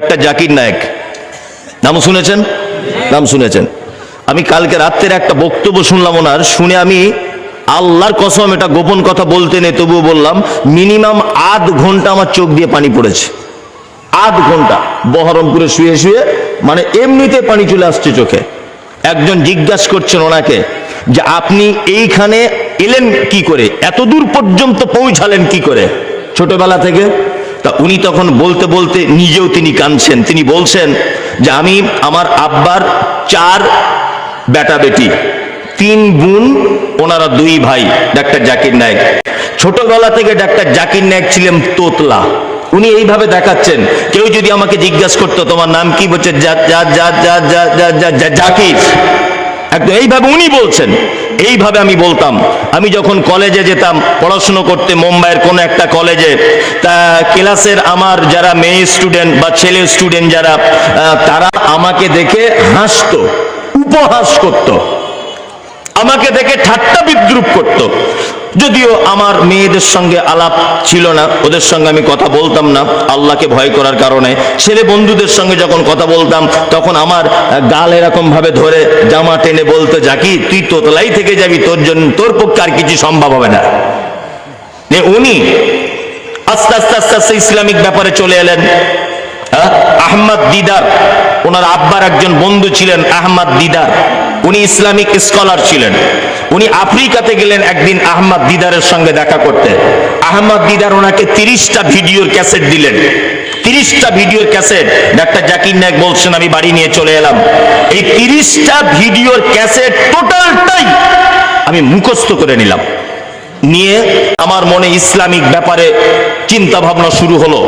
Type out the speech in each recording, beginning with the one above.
Doctor Zakir Naik. নাম শুনেছেন? নাম শুনেছেন। আমি কালকে রাত্রের একটা বক্তব্য শুনলাম ওনার, শুনে আমি আল্লাহর কসম এটা গোপন কথা বলতে নেই, তবুও বললাম, মিনিমাম আধ ঘণ্টা আমার চোখ দিয়ে পানি পড়েছে। আধ ঘণ্টা। বহরমপুরে শুয়ে শুয়ে মানে এমনিতে পানি চলে আসছে চোখে। একজন জিজ্ঞাসা করছেন ওনাকে যে, আপনি এইখানে এলেন কি করে? এত দূর পর্যন্ত পৌঁছালেন কি করে? ছোটবেলা থেকে তা উনি তখন বলতে বলতে নিজেও তিনি কাঁদছেন। তিনি বলছেন যে আমি আমার আব্বার চার বেটা বেটি, তিন বোন, ওনারা দুই ভাই, ডাক্তার জাকির নায়ক। ছোটবেলা থেকে ডাক্তার জাকির নায়ক ছিলেন তোতলা। উনি এইভাবে দেখাচ্ছেন। কেউ যদি আমাকে জিজ্ঞাসা করতো, তোমার নাম কি? বলছে জাকির। একদম এইভাবে উনি বলছেন। এইভাবে আমি বলতাম। আমি যখন কলেজে যেতাম, পড়াশুনো করতে মুম্বাইয়ের কোনো একটা কলেজে, তা ক্লাসের আমার যারা মেয়ে স্টুডেন্ট বা ছেলে স্টুডেন্ট যারা তারা আমাকে দেখে হাসতো, উপহাস করত। আমাকে দেখে ঠাট্টা বিদ্রুপ করত। যদিও আমার মেয়েদের সঙ্গে আলাপ ছিল না, ওদের সঙ্গে আমি কথা বলতাম না, আল্লাহকে ভয় করার কারণে। ছেলে বন্ধুদের সঙ্গে যখন কথা বলতাম, তখন আমার গাল এরকম ভাবে ধরে জামা টেনে বলতো, জাকি, তুই তোতলাই থেকে যাবি, তোর জন্য, তোর পক্ষে আর কিছু সম্ভব হবে না। উনি আস্তে আস্তে আস্তে আস্তে ইসলামিক ব্যাপারে চলে এলেন? আহমদ দিদার, ওনার আব্বার একজন বন্ধু ছিলেন আহমদ দিদার। উনি ইসলামিক স্কলার ছিলেন। উনি আফ্রিকাতে গেলেন একদিন আহমদ দিদারের সঙ্গে দেখা করতে। আহমদ দিদার ওনাকে তিরিশটা ভিডিওর ক্যাসেট দিলেন। তিরিশটা ভিডিওর ক্যাসেট। ডাক্তার জাকির নায়ক বলছেন, আমি বাড়ি নিয়ে চলে এলাম। এই তিরিশটা ভিডিওর ক্যাসেট টোটালটাই আমি মুখস্থ করে নিলাম। নিয়ে আমার মনে ইসলামিক ব্যাপারে চিন্তা ভাবনা শুরু হলো।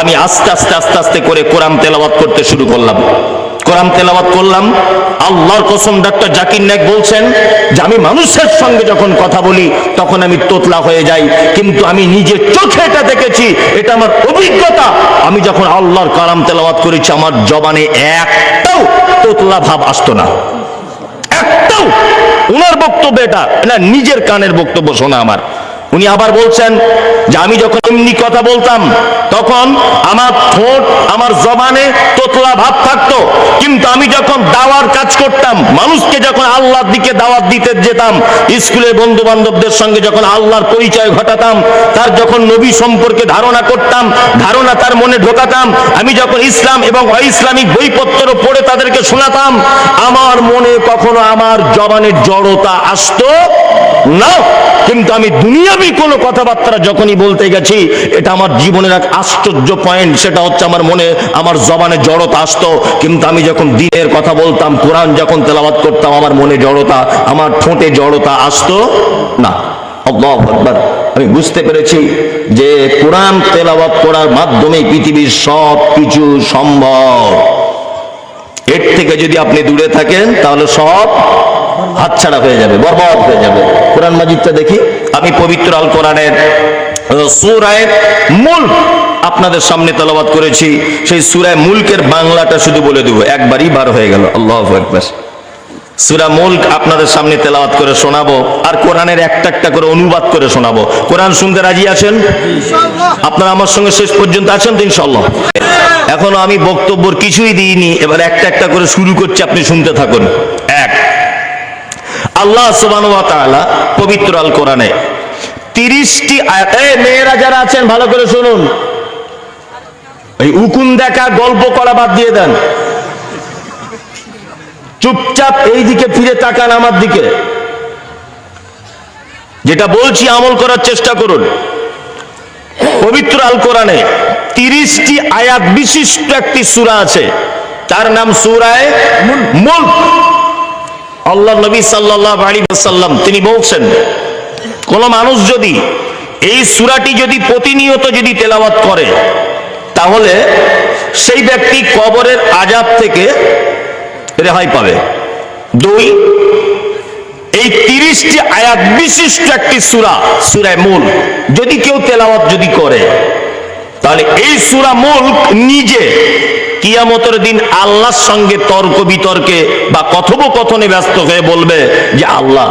আমি আস্তে আস্তে আস্তে আস্তে করে কোরআন তেলাওয়াত করতে শুরু করলাম। কোরআন তেলাওয়াত করলাম। আল্লাহর কসম, ডাক্তার জাকির নায়ক বলছেন যে আমি মানুষের সঙ্গে যখন কথা বলি, তখন আমি তোতলা হয়ে যাই। কিন্তু আমি নিজের চোখে এটা দেখেছি, এটা আমার অভিজ্ঞতা। আমি যখন আল্লাহর কালাম তেলাওয়াত করেছি, আমার জবানে একটাও তোতলা ভাব আসতো না। একটাও। উনার বক্তব্য এটা, না, নিজের কানের বক্তব্য শোনা আমার। উনি আবার বলছেন যে আমি যখন এমনি কথা বলতাম, তখন আমার ঠোঁট, আমার জবানে তোতলা ভাব থাকতো। কিন্তু আমি যখন দাওয়ার কাজ করতাম, মানুষকে যখন আল্লাহর দিকে দাওয়াত দিতে যেতাম স্কুলে বন্ধু বান্ধবদের সঙ্গে যখন আল্লাহর পরিচয় ঘটাতাম, তার যখন নবী সম্পর্কে ধারণা করতাম, ধারণা তার মনে ঢোকাতাম, আমি যখন ইসলাম এবং অইসলামিক বইপত্র পড়ে তাদেরকে শোনাতাম, আমার মনে কখনো আমার জবানের জড়তা আসতো না। কিন্তু আমি দুনিয়াবি কোনো কথাবার্তা যখনই বলতে গেছি, এটা আমার জীবনের এক আশ্চর্য পয়েন্ট সেটা হচ্ছে আমার মনে, আমার জবানে জড়তা আসতো। কিন্তু আমি যখন দিনের কথা বলতাম, কোরআন যখন তেলাওয়াত করতাম, আমার মনে জড়তা, আমার ঠোঁটে জড়তা আসতো? না। আমি বুঝতে পেরেছি যে কোরআন তেলাওয়াত করার মাধ্যমে পৃথিবীর সব কিছু সম্ভব। এর থেকে যদি আপনি দূরে থাকেন, তাহলে সব হাতছাড়া হয়ে যাবে, বরবাদ হয়ে যাবে। কোরআন মাজিদটা দেখি। আমি পবিত্র আল কোরআনের সুরায় মূল আপনাদের সামনে তেলাওয়াত করেছি। সেই সুরায় মুলকের বাংলাটা শুধু বলে দেবো, একবারই বার হয়ে গেল। আল্লাহ একবার সুরা মুলক আপনাদের সামনে তেলাওয়াত করে শোনাবো আর কোরআনের একটা একটা করে অনুবাদ করে শোনাবো। কোরআন শুনতে রাজি আছেন? আপনারা আমার সঙ্গে শেষ পর্যন্ত আছেন তো ইনশাল্লাহ এখনও আমি বক্তব্যর কিছুই দিইনি, এবার একটা একটা করে শুরু করছি, আপনি শুনতে থাকুন। আল্লাহ তাআলা পবিত্র আল কোরআনে তিরিশটি মেয়েরা যারা আছেন, ভালো করে শুনুন। এই উকুন দেখা, গল্প করা বাদ দিয়ে দেন। চুপচাপ এই দিকে ফিরে তাকান আমার দিকে। যেটা বলছি আমল করার চেষ্টা করুন। পবিত্র আল কোরআনে তিরিশটি আয়াত বিশিষ্ট একটি সূরা আছে। তার নাম সুরায় মুলক। আল্লাহ নবী সাল্লাল্লাহু আলাইহি ওয়াসাল্লাম, তিনি বলছেন, কোন মানুষ যদি এই সুরাটি যদি প্রতিনিয়ত যদি তেলাওয়াত করে, তাহলে সেই ব্যক্তি কবরের আজাব থেকে রেহাই পাবে। দুই, এই তিরিশটি আয়াত বিশিষ্ট একটি সুরা, সুরায় মূল, যদি কেউ তেলাওয়াত যদি করে, তাহলে এই সুরা মূল নিজে কিয়ামতের দিন আল্লাহর সঙ্গে তর্ক বিতর্কে বা কথোপকথনে ব্যস্ত হয়ে বলবে যে, আল্লাহ,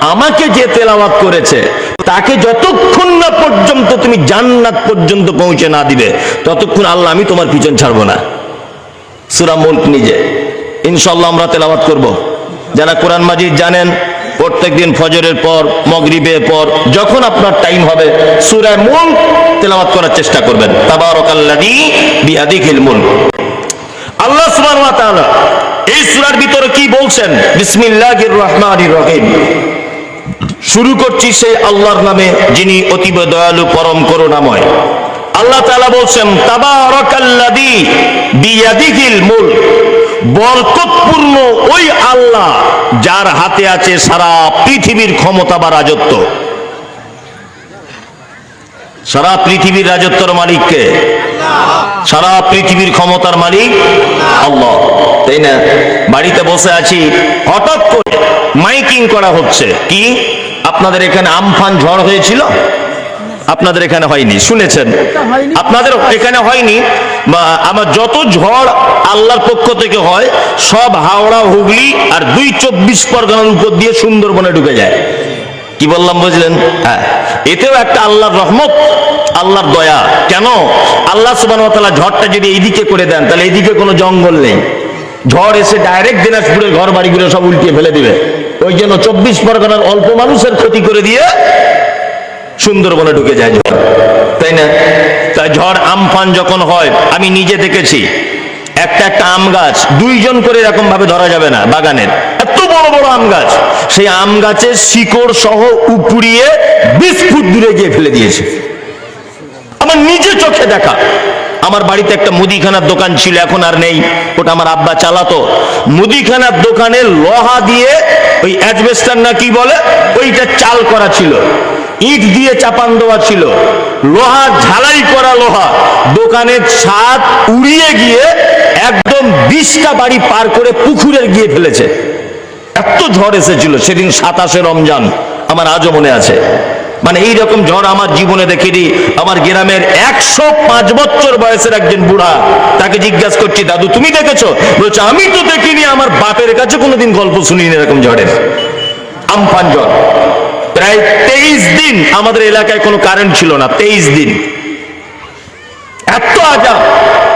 আমাকে যে তেলাওয়াত করেছে, তাকে যতক্ষণ না পর্যন্ত তুমি জান্নাত পর্যন্ত পৌঁছে না দিবে, ততক্ষণ আল্লাহ, আমি তোমার পিছন ছাড়বো না। সুরা মুল্ক নিজে। ইনশাল্লাহ আমরা তেলাওয়াত করব। যারা কোরআন মাজিদ জানেন প্রত্যেকদিন ফজরের পর, মগরিবের পর, যখন আপনার টাইম হবে, সুরা মুল্ক তেলাওয়াত করার চেষ্টা করবেন। তাবারাকাল্লাযী বিয়াদিহিল মুল্ক। আল্লাহ তাআলা এই সূরার ভিতরে কি বলছেন? বিসমিল্লাহির রহমানির রহিম। শুরু করছি সেই আল্লাহর নামে যিনি অতীব দয়ালু, পরম করুণাময়। আল্লাহ তাআলা বলছেন, তাবারাকাল্লাযী বিয়াদিহিল মুলক। বরকতপূর্ণ ওই আল্লাহ যার হাতে আছে সারা পৃথিবীর ক্ষমতা বা রাজত্ব। সারা পৃথিবীর রাজত্বর মালিককে, সারা পৃথিবীর ক্ষমতার মালিক আল্লাহ। তাই না? বাড়িতে বসে আছি, হঠাৎ করে মাইকিং করা হচ্ছে। কি? আপনাদের এখানে আমফান ঝড় হয়েছিল? আপনাদের এখানে হয়নি, শুনেছেন? আপনাদের এখানে হয়নি? আমার যত ঝড় আল্লাহর পক্ষ থেকে হয়, সব হাওড়া, হুগলি আর দুই চব্বিশ পরগনার উপর দিয়ে সুন্দরবনে ঢুকে যায়। কি বললাম বুঝলেন? হ্যাঁ। এতেও একটা আল্লাহর রহমত, আল্লাহর দয়া। কেন? আল্লাহ সুবাহ ঝড়টা যদি এইদিকে করে দেন, তাহলে এইদিকে কোনো জঙ্গল নেই। ঝড় এসে ডাইরেক্ট দিনাজপুরের ঘর বাড়িগুলো সব উল্টিয়ে ফেলে দিবে। ওই জন্য চব্বিশ পরগনার অল্প মানুষের ক্ষতি করে দিয়ে সুন্দরবনে ঢুকে যায় ঝড়। তাই না? তাই ঝড় আমফান যখন হয়, আমি নিজে দেখেছি, একটা একটা আম গাছ দুইজন করে এরকম ভাবে ধরা যাবে না বাগানের। বড় বড় আম গাছ। সেই আম গাছের শিকড় সহ উপড়িয়ে বিশ ফুট দূরে গিয়ে ফেলে দিয়েছে। আমার নিজে চোখে দেখা। আমার বাড়িতে একটা মুদিখানার দোকান ছিল, এখন আর নেই। ওটা আমার আব্বা চালাতো। মুদিখানার দোকানে লোহা দিয়ে ওই অ্যাজবেস্টার না কি বলে, ওইটা চাল করা ছিল। ইট দিয়ে চাপান দেওয়া ছিল। লোহা, ঝালাই করা লোহা। দোকানের ছাদ উড়িয়ে গিয়ে একদম বিশটা বাড়ি পার করে পুকুরে গিয়ে ফেলেছে। এত ঝড় এসেছিল, সেদিন সাতাশে রমজান, আমার আজও মনে আছে। মানে এই রকম ঝড় আমার জীবনে দেখিনি আমার গ্রামের একশো পাঁচ বছর বয়সের একজন বুড়া, তাকে জিজ্ঞাসা করছি, দাদু, তুমি দেখেছ? বলছে, আমি তো দেখিনি, আমার বাপের কাছে কোনোদিন গল্প শুনিনি এরকম ঝড়ের। আমফান ঝড়। প্রায় তেইশ দিন আমাদের এলাকায় কোনো কারেন্ট ছিল না, তেইশ দিন। এত আজাব।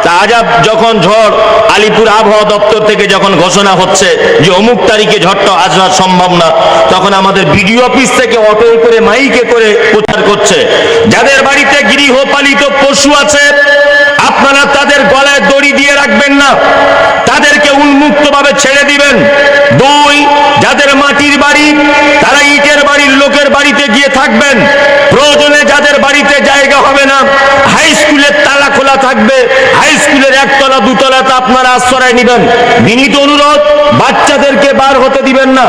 তা আজাব যখন ঝড় আলিপুর আবহাওয়া দপ্তর থেকে যখন ঘোষণা হচ্ছে যে অমুক তারিখে ঝড়টা আসা সম্ভব না, তখন আমাদের বিডিও অফিস থেকে অটো করে মাইকে করে প্রচার করছে। যাদের বাড়িতে গৃহপালিত পশু আছে, আপনারা তাদের গলায় দড়ি দিয়ে রাখবেন না। তাদেরকে উন্মুক্ত ভাবে ছেড়ে দিবেন। দুই, যাদের মাটির বাড়ি, তারা ইটের বাড়ির লোকের বাড়িতে গিয়ে থাকবেন। প্রয়োজনে যাদের বাড়িতে জায়গা হবে না, হাই স্কুলের থাকবে হাই স্কুলের একতলা দুতলাতে আপনারা আশ্রয় নেবেন। বিনীত অনুরোধ, বাচ্চাদেরকে বার হতে দিবেন না।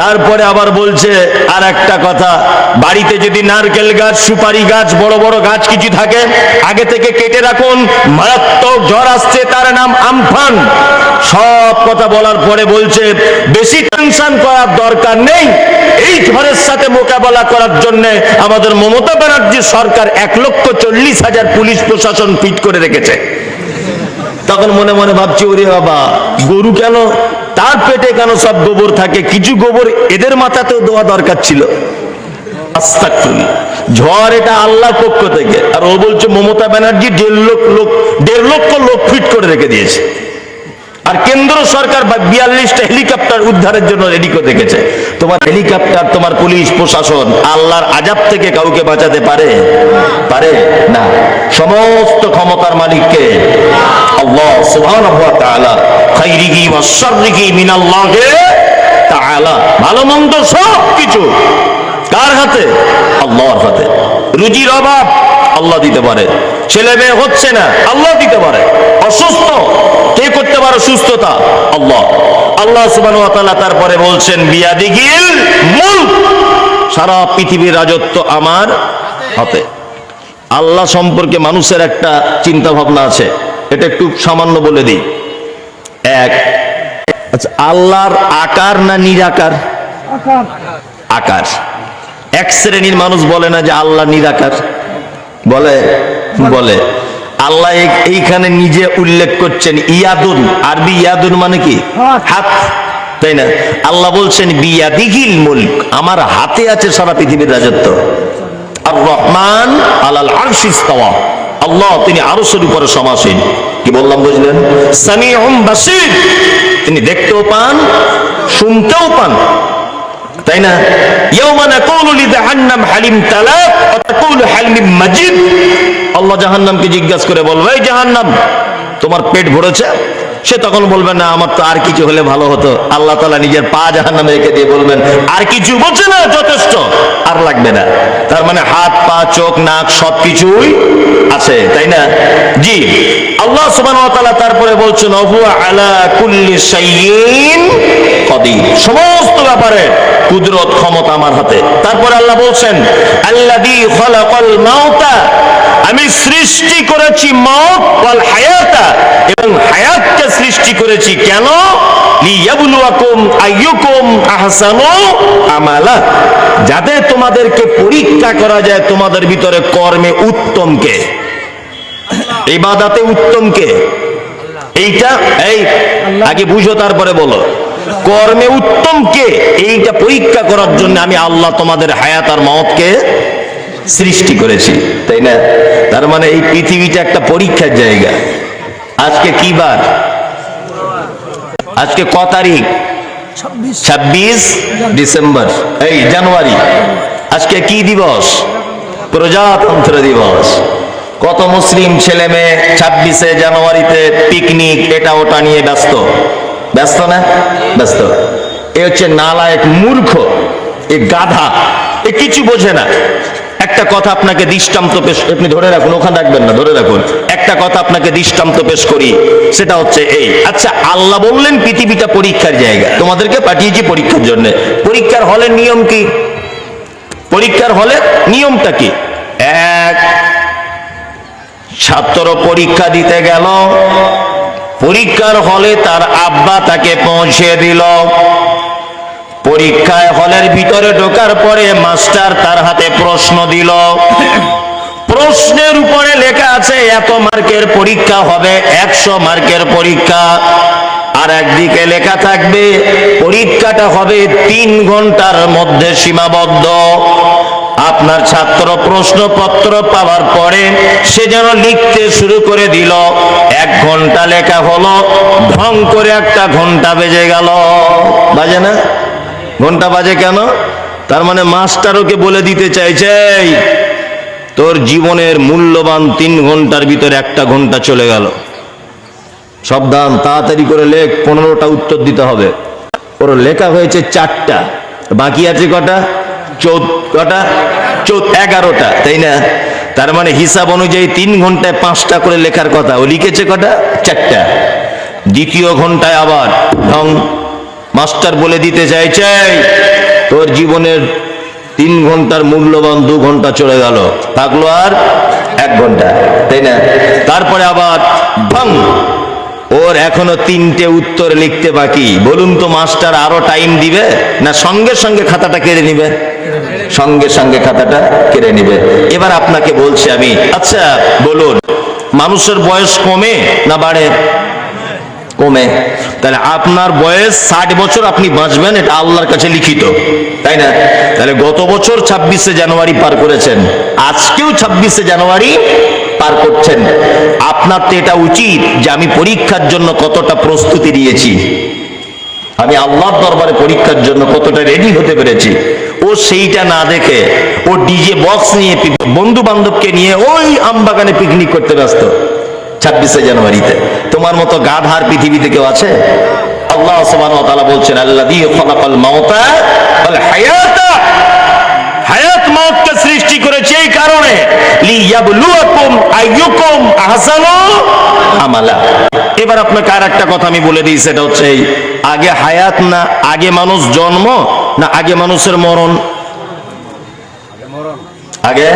তারপরে আবার বলছে আর একটা কথা, বাড়িতে যদি নারকেল গাছ, সুপারি গাছ, বড় বড় গাছ কিছু থাকে, আগে থেকে কেটে রাখুন, মারাত্মক ঝড় আসছে, তার নাম আমফান। সব কথা বলার পরে বলছে, বেশি টেনশন করার দরকার নেই। এই ঝড়ের সাথে মোকাবেলা করার জন্য আমাদের মমতা ব্যানার্জি সরকার এক লক্ষ চল্লিশ হাজার পুলিশ প্রশাসন ফিট করে রেখেছে। তখন মনে মনে ভাবছি, ওরে বাবা, গরু কেন? তার পেটে কেন সব গোবর থাকে? কিছু গোবর এদের মাথাতেও দেওয়া দরকার ছিল। ঝড় এটা আল্লাহ পক্ষ থেকে। আর ও বলছে, মমতা ব্যানার্জি দেড় লক্ষ লোক, দেড় লক্ষ লোক ফিট করে রেখে দিয়েছে। আর কেন্দ্র সরকার বিয়াল্লিশটা হেলিকপ্টার উদ্ধারের জন্য রেডি করে রেখেছে। তোমার হেলিকপ্টার, তোমার পুলিশ, প্রশাসন, আল্লাহর আজাব থেকে কাউকে বাঁচাতে পারে? পারে না। সমস্ত ক্ষমতার মালিককে ভালো মন্দ সব কিছু কার হাতে? আল্লাহর হাতে। রুজির অভাব আল্লাহ দিতে পারে। ছেলে মেয়ে হচ্ছে না আল্লাহ দিতে পারে। অসুস্থ কে করতে পারে সুস্থতা? আল্লাহ। আল্লাহ ওয়া তারপরে বলছেন বিয়াদিগিল মুলক। সারা পৃথিবীর রাজত্ব আমার হাতে। আল্লাহ সম্পর্কে মানুষের একটা চিন্তা ভাবনা আছে এটা একটু সামান্য বলে দিই। এক আচ্ছা আল্লাহর আকার না নিরাকার? আকার। এক শ্রেণির মানুষ বলে না যে আল্লাহ নিরাকার। বলে বলে আল্লাহ এইখানে নিজে উল্লেখ করছেন ইয়াদুন। আরবি ইয়াদুন মানে কি? হাত। তাই না? আল্লাহ বলছেন বিয়াদিহিল মুলক। আমার হাতে আছে সারা পৃথিবীর রাজত্ব। আর রহমান আলাল আরশিস আল্লাহ তিনি আরশের উপরে সমাসীন। কি বললাম বুঝলেন? সামিউম বাসির। তিনি দেখতেও পান শুনতেও পান। তাই না? লিজাহান্নাম হালিম তালাক, ওয়া হালিম মাজিদ। আল্লাহ জাহান্নামকে জিজ্ঞাসা করে বলবে, এই জাহান্নাম, তোমার পেট ভরেছে? সে তখন বলবে, না, আমার তো আর কিছু হলে ভালো হতো। আল্লাহ তাআলা নিজের পা জাহান্নামে রেখে দিয়ে বলবেন, আর কিছু বলছে না, যথেষ্ট, আর লাগবে না। তার মানে হাত, পা, চোখ, নাক, সবকিছুই আছে, তাই না? জি, আল্লাহ সুবহানাহু ওয়া তারপরে বলছেন আলা কুল্লি শাইইন কদির সমস্ত ব্যাপারে কুদরত ক্ষমতা আমার হাতে। তারপরে আল্লাহ বলছেন আমি সৃষ্টি করেছি ওয়াল হায়াতা, এবং হায়াতকে সৃষ্টি করেছি কেন? আমালা। যাতে তোমাদেরকে পরীক্ষা করা যায় তোমাদের ভিতরে কর্মে উত্তম কে ইবাদাতে উত্তম কে এইটা, এই, আগে বুঝো, তারপরে বলো। কর্মে উত্তম কে? এইটা পরীক্ষা করার জন্য আমি আল্লাহ তোমাদের হায়াত আর মতকে সৃষ্টি করেছি তাই না? তার মানে এই পৃথিবীটা একটা পরীক্ষার জায়গা। আজকে কি বার? আজকে ক তারিখ? ছাব্বিশ ডিসেম্বর। এই জানুয়ারি। আজকে কি দিবস? প্রজাতন্ত্র দিবস। কত মুসলিম ছেলে মেয়ে ছাব্বিশে জানুয়ারিতে পিকনিক এটা ওটা নিয়ে ব্যস্ত। ব্যস্ত না? ব্যস্ত। এ হচ্ছে নালায়ক মূর্খ, এ গাধা, এ কিছু বোঝে না। একটা কথা আপনাকে দৃষ্টান্ত পেশ আপনি ধরে রাখুন, ওখানে রাখবেন না, ধরে রাখুন। একটা কথা আপনাকে দৃষ্টান্ত পেশ করি, সেটা হচ্ছে এই। আচ্ছা আল্লাহ বললেন পৃথিবীটা পরীক্ষার জায়গা। তোমাদেরকে পাঠিয়েছি পরীক্ষার জন্য। পরীক্ষার হলে নিয়ম কি? পরীক্ষার হলে নিয়মটা কি? এক, ছাত্র পরীক্ষা দিতে গেল পরীক্ষার হলে তার আব্বা তাকে পৌঁছে দিল। পরীক্ষায় হলের ভিতরে ঢোকার পরে মাস্টার তার হাতে প্রশ্ন দিল। প্রশ্নের উপরে লেখা আছে, এত মার্কের পরীক্ষা হবে, একশো মার্কের পরীক্ষা। আর একদিকে লেখা থাকবে, পরীক্ষাটা হবে তিন ঘণ্টার মধ্যে সীমাবদ্ধ। আপনার ছাত্র প্রশ্নপত্র পাওয়ার পরে সে যেন লিখতে শুরু করে দিল। এক ঘণ্টা লেখা হলো ঢং করে একটা ঘণ্টা বেজে গেল। বাজে না? ঘণ্টা বাজে কেন? তার মানে মাস্টার ওকে বলে দিতে চাইছে "এই, তোর জীবনের মূল্যবান তিন ঘণ্টার ভিতরে একটা ঘণ্টা চলে গেল। সাবধান তাড়াতাড়ি করে লেখ পনেরোটা উত্তর দিতে হবে। ওর লেখা হয়েছে চারটা বাকি আছে কটা? চৌদ কটা চৌদ এগারোটা, তাই না? তার মানে হিসাব অনুযায়ী তিন ঘন্টায় পাঁচটা করে লেখার কথা। ও লিখেছে কটা? চারটা। দ্বিতীয় ঘন্টায় আবার ঢং। মাস্টার বলে দিতে চাইছে, তোর জীবনের তিন ঘণ্টার মূল্যবান দু ঘণ্টা চলে গেল। থাকল আর এক ঘণ্টা। তাই না? তারপরে আবার ভং ওর এখনও তিনটে উত্তর লিখতে বাকি। বলুন তো মাস্টার আরও টাইম দিবে না সঙ্গে সঙ্গে খাতাটা কেড়ে নিবে? সঙ্গে সঙ্গে খাতাটা কেড়ে নিবে। এবার আপনাকে বলছি আমি আচ্ছা বলুন, মানুষের বয়স কমে না বাড়ে? কমে। তাহলে আপনার বয়স ষাট বছর আপনি বাঁচবেন, এটা আল্লাহর কাছে লিখিত, তাই না? তাহলে গত বছর ছাব্বিশে জানুয়ারি পার করেছেন, আজকেও ছাব্বিশে জানুয়ারি পার করছেন। আপনার তো এটা উচিত যে আমি পরীক্ষার জন্য কতটা প্রস্তুতি নিয়েছি। আমি আল্লাহর দরবারে পরীক্ষার জন্য কতটা রেডি হতে পেরেছি। ও সেইটা না দেখে ও ডিজে বক্স নিয়ে বন্ধু বান্ধবকে নিয়ে ওই আমবাগানে পিকনিক করতে ব্যস্ত। ছাব্বিশে জানুয়ারিতে। তোমার মতো গাধার পৃথিবীতে কেউ আছে? আল্লাহ সুবহানাহু ওয়া বলছেন, আল্লাযী খালাকাল মাউতা ওয়াল হায়াতা। মওতকে সৃষ্টি করেছে এই কারণে এবার আপনাকে আর একটা কথা আমি বলে দিই, সেটা হচ্ছে এই, আগে হায়াত না আগে মানুষ জন্ম না আগে মানুষের মরণ? আগে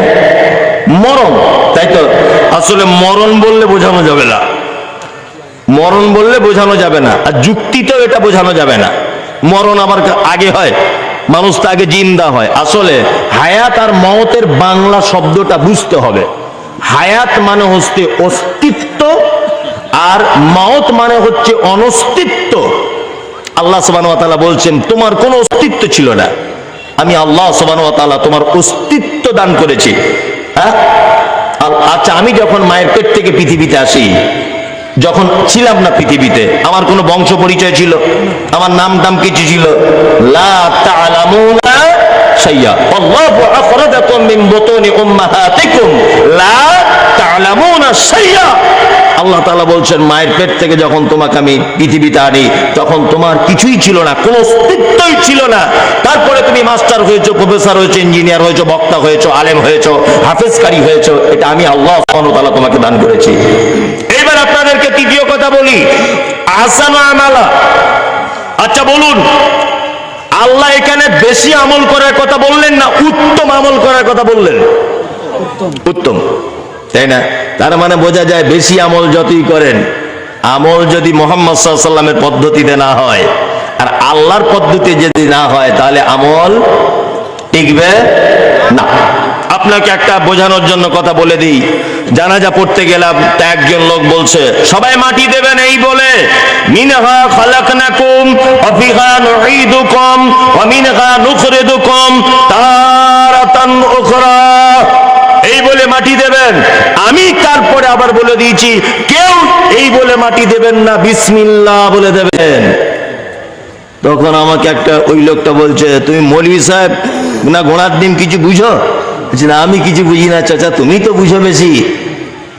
মরণ। তাই তো? আসলে মরণ বললে বোঝানো যাবে না। মরণ বললে বোঝানো যাবে না। আর যুক্তিতেও এটা বোঝানো যাবে না। মরণ আবার আগে হয়। মানুষ তো আগে জিন্দা হয়। আসলে হায়াত আর মওতের বাংলা শব্দটা বুঝতে হবে। হায়াত মানে হচ্ছে অস্তিত্ব আর মওত মানে হচ্ছে অনস্তিত্ব। আল্লাহ সুবহানাহু বলছেন, তোমার কোনো অস্তিত্ব ছিল না। আমি আল্লাহ সুবহানাহু তোমার অস্তিত্ব দান করেছি। হ্যাঁ? আচ্ছা আমি যখন মায়ের পেট থেকে পৃথিবীতে আসি যখন ছিলাম না পৃথিবীতে, আমার কোনো বংশ পরিচয় ছিল, আমার নাম টাম কিছু ছিল। লা তা'লামুনা শাইয়া। আল্লাহু আখরাজাকুম আল্লাহ তাআলা বলছেন, মায়ের পেট থেকে যখন তোমাকে আমি পৃথিবীতে আনি, তখন তোমার কিছুই ছিল না, কোনো অস্তিত্বই ছিল না। তারপরে তুমি মাস্টার হয়েছো, প্রফেসর হয়েছো, ইঞ্জিনিয়ার হয়েছো, বক্তা হয়েছো, আলেম হয়েছো, হাফেজকারী হয়েছো, এটা আমি আল্লাহ সুবহানাহু ওয়া তোমাকে দান করেছি। তৃতীয় কথা বলি। আহসান আমালা। আচ্ছা বলুন। আল্লাহ এখানে বেশি আমল করার কথা বললেন না উত্তম আমল করার কথা বললেন? উত্তম। তাই না? তার মানে বোঝা যায় বেশি আমল যতই করেন আমল যদি মোহাম্মদ সাল্লামের পদ্ধতিতে না হয় আর আল্লাহর পদ্ধতি যদি না হয় তাহলে আমল টিকবে না। আপনাকে একটা বোঝানোর জন্য কথা বলে দিই। জানাজা পড়তে গেলাম, তা একজন লোক বলছে, সবাই মাটি দেবেন এই বলে। এই বলে মাটি দেবেন। আমি তারপরে আবার বলে দিয়েছি, কেউ এই বলে মাটি দেবেন না, বিসমিল্লাহ বলে দেবেন। তখন আমাকে একটা ওই লোকটা বলছে, তুমি মৌলভী সাহেব না ঘোড়ার ডিম কিছু বুঝো? বলছি, না আমি কিছু বুঝি না চাচা তুমি তো বুঝো বেশি।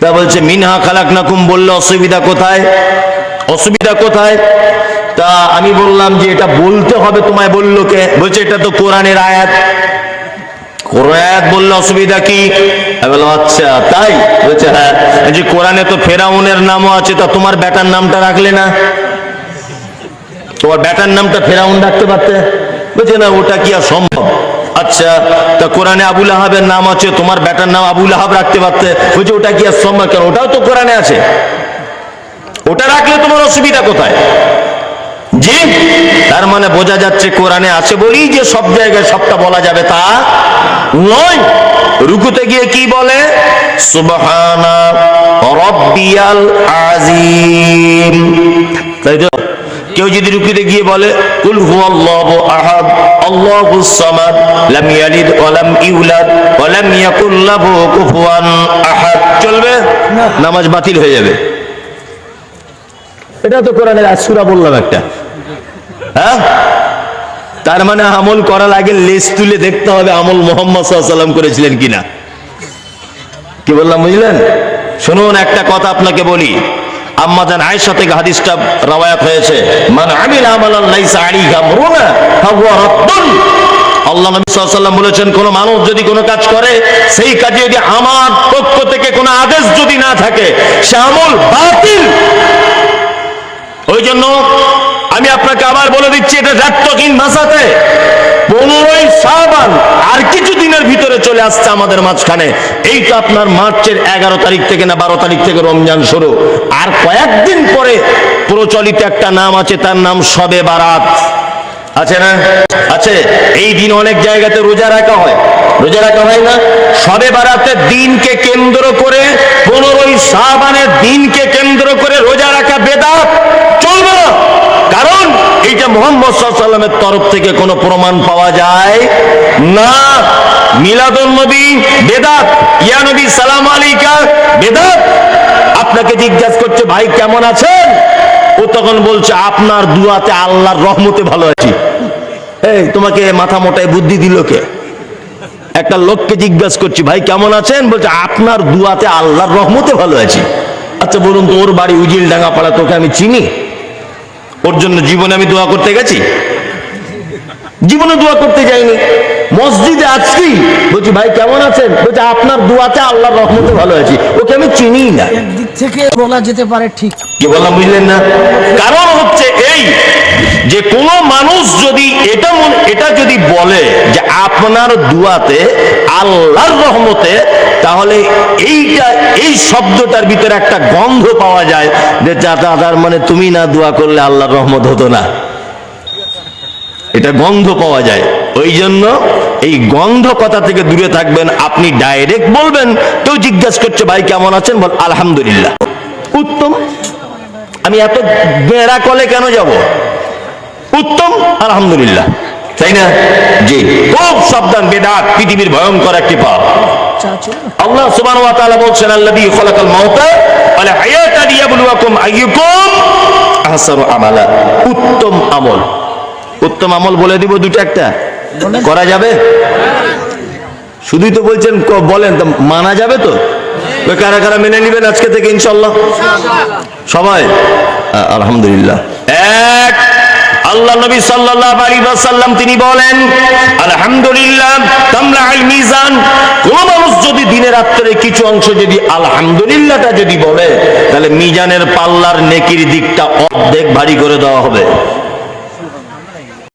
তা বলছে মিনহা খালাক নাকুম বললে অসুবিধা কোথায়? অসুবিধা কোথায়? তা আমি বললাম যে এটা বলতে হবে তোমায় বলল কে বলছে এটা তো কোরআনের আয়াত। কোরআন বললে অসুবিধা কি? বললাম আচ্ছা তাই? বলছে হ্যাঁ। যে কোরআনে তো ফেরাউনের নামও আছে তা তোমার বেটার নামটা রাখলে না? তোমার বেটার নামটা ফেরাউন রাখতে পারতে? বলছে না ওটা কি আর সম্ভব? আচ্ছা তা কোরআনে আবুল আহাবের নাম আছে, তোমার বেটার নাম আবুল আহাব রাখতে পারতে। বলছে ওটা কি আর সম্ভব? কেন? ওটাও তো কোরআনে আছে। ওটা রাখলে তোমার অসুবিধা কোথায়? জি? তার মানে বোঝা যাচ্ছে কোরআনে আছে বলেই যে সব জায়গায় সবটা বলা যাবে তা নয়। রুকুতে গিয়ে কি বলে? সুবহানা রব্বিয়াল আজিম তাই তো? কেউ যদি রুকুতে গিয়ে বলে কুল হুয়াল্লাহু আহাদ আল্লাহুস সামাদ লাম ইয়ালিদ ওয়া লাম ইউলাদ ওয়া লাম ইয়াকুল লাহু কুফুয়ান আহাদ। চলবে? নামাজ বাতিল হয়ে যাবে। এটা তো কোরআনের আসুরা বললাম একটা। হ্যাঁ? তার মানে আমল করার আগে লেস তুলে দেখতে হবে আমল মোহাম্মদ সাল্লাম করেছিলেন কিনা। কি বললাম বুঝলেন? শুনুন একটা কথা আপনাকে বলি। আম্মাজান আয়েশা থেকে হাদিসটা রাওয়ায়াত হয়েছে। মান আমিল আমালান লাইসা আল্লাহ নবী সাল্লাল্লাহু বলেছেন, কোন মানুষ যদি কোনো কাজ করে, সেই কাজে যদি আমার পক্ষ থেকে কোনো আদেশ যদি না থাকে, সে আমল বাতিল। ওই জন্য আমি আপনাকে আবার বলে দিচ্ছি, এটা রাত্রহীন ভাষাতে। পনেরোই সাবান আর কিছু দিনের ভিতরে চলে আসছে আমাদের মাঝখানে। এই তো আপনার মার্চের এগারো তারিখ থেকে না বারো তারিখ থেকে রমজান শুরু। আর কয়েকদিন পরে প্রচলিত একটা নাম আছে, তার নাম সবে বারাত। আছে না? আছে। এই দিন অনেক জায়গাতে রোজা রাখা হয়। রোজা রাখা হয় না? সবে বারাতের দিনকে কেন্দ্র করে, পনেরোই সাবানের দিনকে কেন্দ্র করে রোজা রাখা বেদাত। চলবে না। এইটা মোহাম্মদ সাল্লামের তরফ থেকে কোনো প্রমাণ পাওয়া যায় না। মিলাদুন নবী, বেদাত। ইয়া নবী, সালাম আলাইকা। বেদাত। আপনাকে জিজ্ঞাসা করছে, ভাই, কেমন আছেন? ও তখন বলছে, আপনার দুয়াতে আল্লাহর রহমতে ভালো আছি। এই, তোমাকে মাথা মোটায় বুদ্ধি দিল কে? একটা লোককে জিজ্ঞাসা করছি, ভাই, কেমন আছেন? বলছে, আপনার দুয়াতে আল্লাহর রহমতে ভালো আছি। আচ্ছা বলুন তো, ওর বাড়ি উজিল ডাঙ্গা পাড়া তোকে আমি চিনি? ওর জন্য জীবনে আমি দোয়া করতে গেছি? জীবনে দোয়া করতে যাইনি। মসজিদে আছি বলছি ভাই কেমন আছেন? বলছে আপনার দোয়াতে আল্লাহর রহমতে ভালো আছি। ওকে আমি চিনি না। একদিক থেকে বলা যেতে পারে ঠিক। কি বললাম বুঝলেন না? কারণ হচ্ছে এই যে কোন মানুষ যদি এটা এটা যদি বলে যে আপনার দুয়াতে আল্লাহর রহমতে তাহলে এইটা, এই শব্দটার ভিতরে একটা গন্ধ পাওয়া যায় যে চাচা তার মানে তুমি না দোয়া করলে আল্লাহর রহমত হতো না। এটা গন্ধ পাওয়া যায়। ওই জন্য এই গন্ধ কথা থেকে দূরে থাকবেন, আপনি ডাইরেক্ট বলবেন, কেউ জিজ্ঞাসা করছে, ভাই, কেমন আছেন? বল, আলহামদুলিল্লাহ। উত্তম। আমি এত বেড়া কলে কেন যাব? উত্তম, আলহামদুলিল্লাহ। তাই না? জি। খুব সাবধান, বেদাত, পৃথিবীর ভয়ঙ্কর একটি পাপ। আল্লাহ সুবহানাহু ওয়া তাআলা বলছেন আল্লাযী খালাকাল মাউতা ওয়াল হায়াতা লিয়াবলুয়াকুম আইয়ুকুম আহসানু আমালা। উত্তম আমল। উত্তম আমল বলে দিব দুটো একটা। করা যাবে? শুধুই তো বলছেন বলেন তো মানা যাবে তো? কারা কারা মেনে নেবেন আজকে থেকে ইনশাল্লাহ সবাই? আলহামদুলিল্লাহ। এক আল্লাহ নবী সাল্লাল্লাহু আলাইহি ওয়াসাল্লাম তিনি বলেন, আলহামদুলিল্লাহ তামলা আল মিজান। কোন মানুষ যদি দিনে রাত্রে কিছু অংশ যদি আলহামদুলিল্লাহটা যদি বলে, তাহলে মিজানের পাল্লার নেকির দিকটা অর্ধেক ভারী করে দেওয়া হবে।